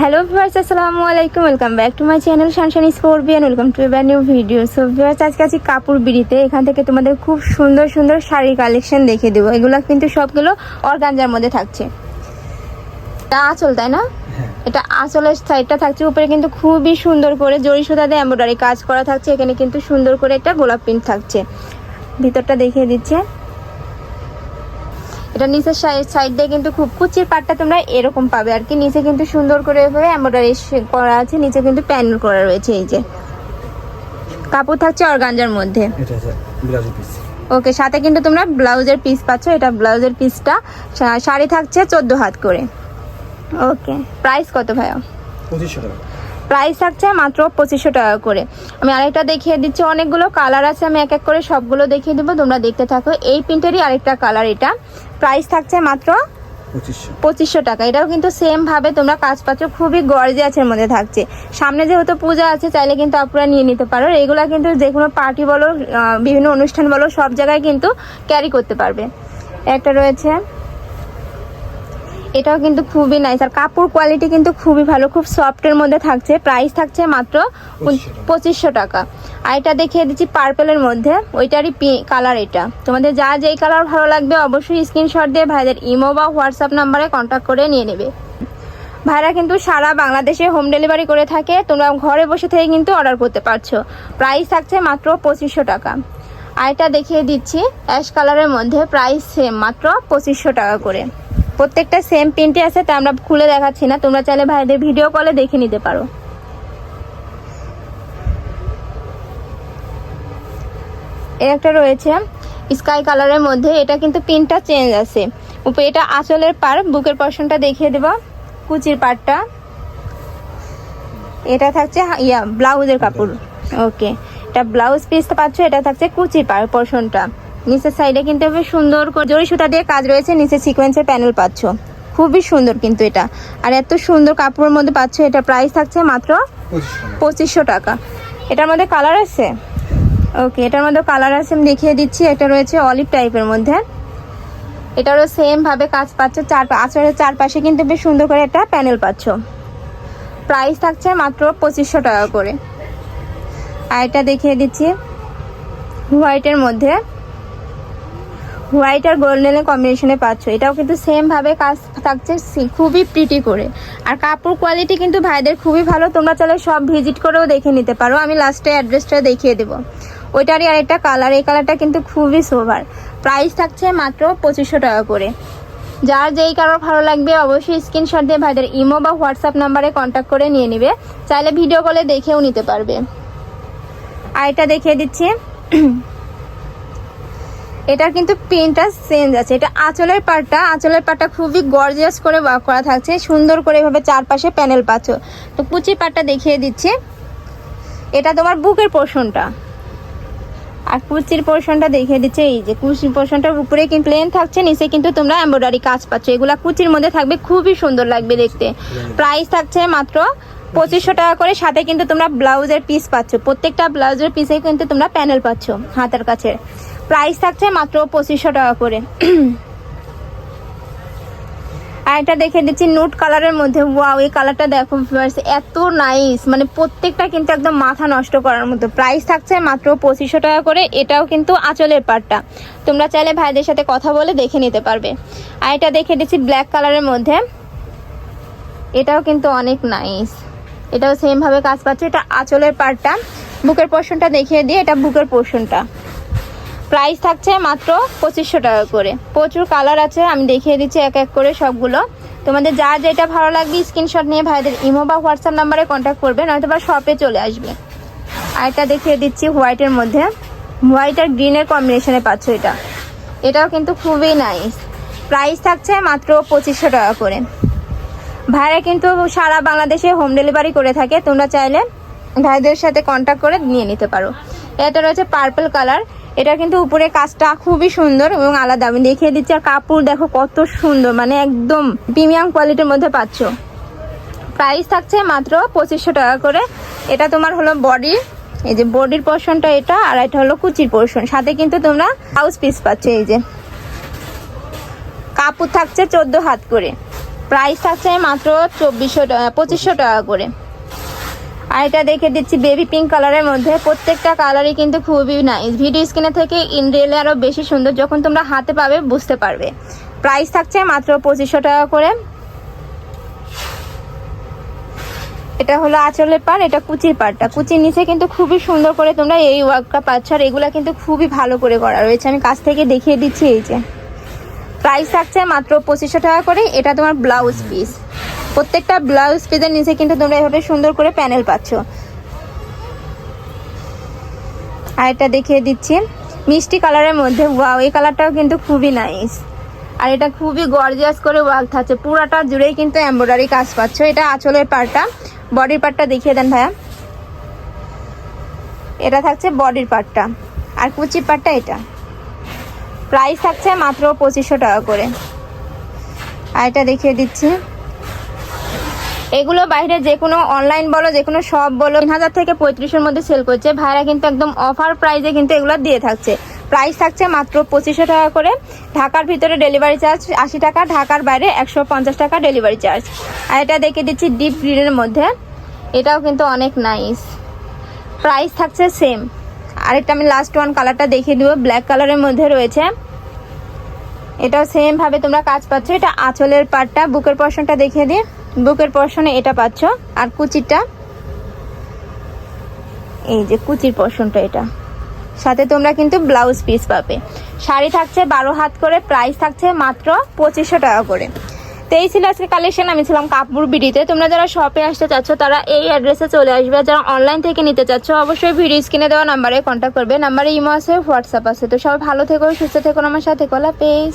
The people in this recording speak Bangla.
হ্যালো ভিউয়ার্স আসসালামু আলাইকুম welcome back to my channel শানশানি স্কোরবিয়ান ওয়েলকাম টু এবার নিউ ভিডিও সো ভিউয়ার্স আজকে আছি কাপড় বিড়িতে। এখান থেকে তোমাদের খুব সুন্দর সুন্দর শাড়ি কালেকশন দেখে দেবো। এগুলো কিন্তু সবগুলো অর্গানজার মধ্যে থাকছে। এটা আঁচল তাই না? এটা আঁচলের সাইডটা থাকছে। উপরে কিন্তু খুবই সুন্দর করে জরি সুতাতে এমব্রয়ডারি কাজ করা থাকছে। এখানে কিন্তু সুন্দর করে একটা গোলাপ প্রিন্ট থাকছে। ভিতরটা দেখিয়ে দিচ্ছে। এটা নিচের সাইড দিয়ে কিন্তু খুব কুচির পাটটা তোমরা এরকম পাবে। আর কি নিচে কিন্তু সুন্দর করে এভাবে এমব্রয়ডারি করা আছে নিচে কিন্তু প্যানেল করা রয়েছে এই যে। কাপড় থাকছে অর্গানজার মধ্যে। ওকে সাথে কিন্তু তোমরা ব্লাউজের পিস পাচ্ছ। এটা ব্লাউজের পিসটা শাড়ি থাকছে চোদ্দ হাত করে। ওকে প্রাইস কত ভাইয়া? পঁচিশশো টাকা। প্রাইস থাকছে মাত্র পঁচিশশো টাকা করে। আমি আরেকটা দেখিয়ে দিচ্ছি অনেকগুলো কালার আছে আমি এক এক করে সবগুলো দেখিয়ে দেবো তোমরা দেখতে থাকো। এই প্রিন্টেরই আরেকটা কালার এটা। প্রাইস থাকছে মাত্র পঁচিশশো। টাকা। এটাও কিন্তু সেম ভাবে তোমরা কাজ পাচ্ছ খুবই গর্জিয়াসের মধ্যে থাকছে। সামনে যেহেতু পূজা আছে চাইলে কিন্তু আপনারা নিয়ে নিতে পারো। এগুলা কিন্তু যে কোনো পার্টি বলো বিভিন্ন অনুষ্ঠান বলো সব জায়গায় কিন্তু ক্যারি করতে পারবে। একটা রয়েছে এটাও কিন্তু খুবই নাইস আর কাপড় কোয়ালিটি কিন্তু খুবই ভালো খুব সফটের মধ্যে থাকছে। প্রাইস থাকছে মাত্র পঁচিশশো টাকা। আর এটা দেখিয়ে দিচ্ছি পার্পেলের মধ্যে। ওইটারই কালার এটা। তোমাদের যা যেই কালার ভালো লাগবে অবশ্যই স্ক্রিনশট দিয়ে ভাইদের ইমো বা হোয়াটসঅ্যাপ নাম্বারে কন্ট্যাক্ট করে নিয়ে নেবে। ভাইরা কিন্তু সারা বাংলাদেশে হোম ডেলিভারি করে থাকে। তোমরা ঘরে বসে থেকে কিন্তু অর্ডার করতে পারছ। প্রাইস থাকছে মাত্র পঁচিশশো টাকা। আর এটা দেখিয়ে দিচ্ছি অ্যাশ কালারের মধ্যে। প্রাইস সেম মাত্র পঁচিশশো টাকা করে। প্রত্যেকটা সেম প্রিন্টে আছে তা আমরা খুলে দেখাচ্ছি না। তোমরা চাইলে ভাইদের ভিডিও কলে দেখে নিতে পারো। এর একটা রয়েছে স্কাই কালারের মধ্যে। এটা কিন্তু পিনটা চেঞ্জ আছে। উপরে এটা আঁচলের পার বুকের পশনটা দেখিয়ে দেব। কুচির পারটা এটা থাকছে ইয়া ব্লাউজের কাপড়। ওকে এটা ব্লাউজ পিসটা পাচ্ছ এটা থাকছে কুচির পার পশনটা নিচের সাইডে কিন্তু বেশ সুন্দর করে জরি সুতা দিয়ে কাজ রয়েছে নিচে সিকোয়েন্সের প্যানেল পাচ্ছ। খুবই সুন্দর কিন্তু এটা। আর এত সুন্দর কাপড়ের মধ্যে পাচ্ছ এটা প্রাইস থাকছে মাত্র পঁচিশশো। টাকা। এটার মধ্যে কালার আছে? ওকে এটার মধ্যে কালার আছে আমি দেখিয়ে দিচ্ছি। এটা রয়েছে অলিভ টাইপের মধ্যে। এটারও সেম ভাবে কাজ পাচ্ছ। চার আচরের চারপাশে কিন্তু বেশ সুন্দর করে একটা প্যানেল পাচ্ছ। প্রাইস থাকছে মাত্র পঁচিশশো টাকা করে। আর এটা দেখিয়ে দিচ্ছি। হোয়াইটের মধ্যে। হোয়াইট আর গোল্ডেনের কম্বিনেশনে পাচ্ছ। এটাও কিন্তু সেম ভাবে কাজ থাকছে খুবই প্রিটি করে। আর কাপড় কোয়ালিটি কিন্তু ভাইদের খুবই ভালো। তোমরা চাইলে সব ভিজিট করেও দেখে নিতে পারো। আমি লাস্টে অ্যাড্রেসটা দেখিয়ে দেবো। ওইটারই আরেকটা কালার এই কালারটা কিন্তু খুবই সোভার প্রাইস থাকছে মাত্র পঁচিশশো টাকা করে। যার যেই কারোর ভালো লাগবে অবশ্যই স্ক্রিনশট দিয়ে ভাইদের ইমো বা হোয়াটসঅ্যাপ নাম্বারে কন্ট্যাক্ট করে নিয়ে নেবে। চাইলে ভিডিও কলে দেখেও নিতে পারবে। আর এটা দেখিয়ে দিচ্ছি। এটার কিন্তু প্রিন্টটা চেঞ্জ আছে। এটা আঁচলের পাটটা আঁচলের পাটটা খুবই গর্জিয়াস করে ওয়ার্ক করা থাকছে। সুন্দর করে এভাবে চারপাশে প্যানেল পাচ্ছ। তো কুচি পাটটা দেখিয়ে দিচ্ছি। এটা তোমার বুকের পোর্শনটা আর কুচির পোর্শনটা দেখিয়ে দিচ্ছে। এই যে কুচির পোর্শনটার উপরে কিন্তু প্লেন থাকছে, নিচে কিন্তু তোমরা এমব্রয়ডারি কাজ পাচ্ছ। এগুলা কুচির মধ্যে থাকবে, খুবই সুন্দর লাগবে দেখতে। প্রাইস থাকছে মাত্র পঁচিশশো টাকা করে। সাথে কিন্তু তোমরা ব্লাউজের পিস পাচ্ছ। প্রত্যেকটা ব্লাউজের পিসে কিন্তু তোমরা প্যানেল পাচ্ছ হাতের কাছে প্রাইস থাকছে মাত্র পঁচিশশো টাকা করে। আর এটা দেখে দিচ্ছি নুট কালারের মধ্যে। ওয়াও এই কালারটা দেখো এত নাইস মানে প্রত্যেকটা কিন্তু একদম মাথা নষ্ট করার মতো প্রাইস থাকছে মাত্র পঁচিশশো টাকা করে। এটাও কিন্তু আঁচলের পাটটা। তোমরা চাইলে ভাইদের সাথে কথা বলে দেখে নিতে পারবে। আর এটা দেখে দিচ্ছি ব্ল্যাক কালারের মধ্যে। এটাও কিন্তু অনেক নাইস এটাও সেমভাবে কাজ পাচ্ছে। এটা আঁচলের পাটটা। বুকের পোর্শনটা দেখিয়ে দিয়ে এটা বুকের পোর্শনটা প্রাইস থাকছে মাত্র পঁচিশশো টাকা করে। প্রচুর কালার আছে, আমি দেখিয়ে দিচ্ছি এক এক করে সবগুলো। তোমাদের যা যেটা ভালো লাগবে স্ক্রিনশট নিয়ে ভাইদের ইমো বা হোয়াটসঅ্যাপ নাম্বারে কন্ট্যাক্ট করবে, নয়তো বা শপে চলে আসবে। আর এটা দেখিয়ে দিচ্ছি হোয়াইটের মধ্যে। হোয়াইট আর গ্রিনের কম্বিনেশনে পাচ্ছ এটা। এটাও কিন্তু খুবই নাইস প্রাইস থাকছে মাত্র পঁচিশশো টাকা করে। ভাইরা কিন্তু সারা বাংলাদেশে হোম ডেলিভারি করে থাকে, তোমরা চাইলে ভাইদের সাথে কন্ট্যাক্ট করে নিয়ে নিতে পারো। এটা রয়েছে পার্পল কালার এটা কিন্তু উপরে কাজটা খুবই সুন্দর এবং আলাদা। আমি দেখিয়ে দিচ্ছি, আর কাপড় দেখো কত সুন্দর মানে একদম প্রিমিয়াম কোয়ালিটির মধ্যে পাচ্ছ। প্রাইস থাকছে মাত্র পঁচিশশো টাকা করে। এটা তোমার হলো বডি, এই যে বডির পোর্শনটা এটা, আর এটা হলো কুচির পোর্শন। সাথে কিন্তু তোমরা হাউস পিস পাচ্ছ, এই যে। কাপড় থাকছে চোদ্দ হাত করে। প্রাইস থাকছে মাত্র চব্বিশশো টাকা, পঁচিশশো টাকা করে। আর এটা দেখে দিচ্ছি বেবি পিঙ্ক কালারের মধ্যে। প্রত্যেকটা কালারই কিন্তু খুবই নাইস ভিডিও স্ক্রিনে থেকে ইন রিয়েলে আরও বেশি সুন্দর যখন তোমরা হাতে পাবে, বুঝতে পারবে। প্রাইস থাকছে মাত্র পঁচিশশো টাকা করে। এটা হলো আঁচলের পার এটা কুচির পাড়টা। কুচির নিচে কিন্তু খুবই সুন্দর করে তোমরা এই ওয়ার্কটা পাচ্ছ আর এগুলা কিন্তু খুবই ভালো করে করা রয়েছে। আমি কাছ থেকে দেখিয়ে দিচ্ছি এই যে। প্রাইস থাকছে মাত্র পঁচিশশো টাকা করে। এটা তোমার ব্লাউজ পিস প্রত্যেকটা ব্লাউজ পিসের নিচে কিন্তু তোমরা এভাবে সুন্দর করে প্যানেল পাচ্ছ। আর এটা দেখিয়ে দিচ্ছি। মিষ্টি কালারের মধ্যে ওয়াও এই কালারটাও কিন্তু খুবই নাইস আর এটা খুবই গর্জিয়াস করে ওয়ার্ক থাকছে। পুরাটা জুড়েই কিন্তু এমব্রয়ডারি কাজ পাচ্ছ। এটা আঁচলের পার্টটা বডির পার্টটা দেখিয়ে দেন ভাইয়া। এটা থাকছে বডির পার্টটা আর কুচির পার্টটা এটা। প্রাইস থাকছে মাত্র পঁচিশশো টাকা করে। আর এটা দেখিয়ে দিচ্ছি। এগুলো বাইরে যে কোনো অনলাইন বলো, যে কোনো শপ বলো, তিন হাজার থেকে পঁয়ত্রিশের মধ্যে সেল করছে। ভাইরা কিন্তু একদম অফার প্রাইসে কিন্তু এগুলো দিয়ে থাকছে। প্রাইস থাকছে মাত্র পঁচিশশো টাকা করে। ঢাকার ভিতরে ডেলিভারি চার্জ আশি টাকা, ঢাকার বাইরে একশো পঞ্চাশ টাকা ডেলিভারি চার্জ আর এটা দেখে দিচ্ছি ডিপ গ্রিনের মধ্যে। এটাও কিন্তু অনেক নাইস প্রাইস থাকছে সেম আরেকটা আমি লাস্ট ওয়ান কালারটা দেখিয়ে দেবো ব্ল্যাক কালারের মধ্যে রয়েছে। এটাও সেম ভাবে তোমরা কাজ পাচ্ছ। এটা আঁচলের পাটটা বুকের পশনটা দেখিয়ে দিই। বুকের পশনে এটা পাচ্ছ, আর কুচিটা এই যে কুচির পশনটা এটা। সাথে তোমরা কিন্তু ব্লাউজ পিস পাবে। শাড়ি থাকছে বারো হাত করে প্রাইস থাকছে মাত্র পঁচিশশো টাকা করে। তো এই ছিল আজকে কালেকশন আমি ছিলাম কাপড় বিডিতে। তোমরা যারা শপে আসতে চাচ্ছ, তারা এই অ্যাড্রেসে চলে আসবে। যারা অনলাইন থেকে নিতে চাচ্ছ, অবশ্যই ভিডিও স্ক্রিনে দেওয়া নাম্বারে কন্ট্যাক্ট করবে। নাম্বারে ইমো আছে হোয়াটসঅ্যাপ আছে। তো সবাই ভালো থেকো, সুস্থ থেকো আমার সাথে কলা পেজ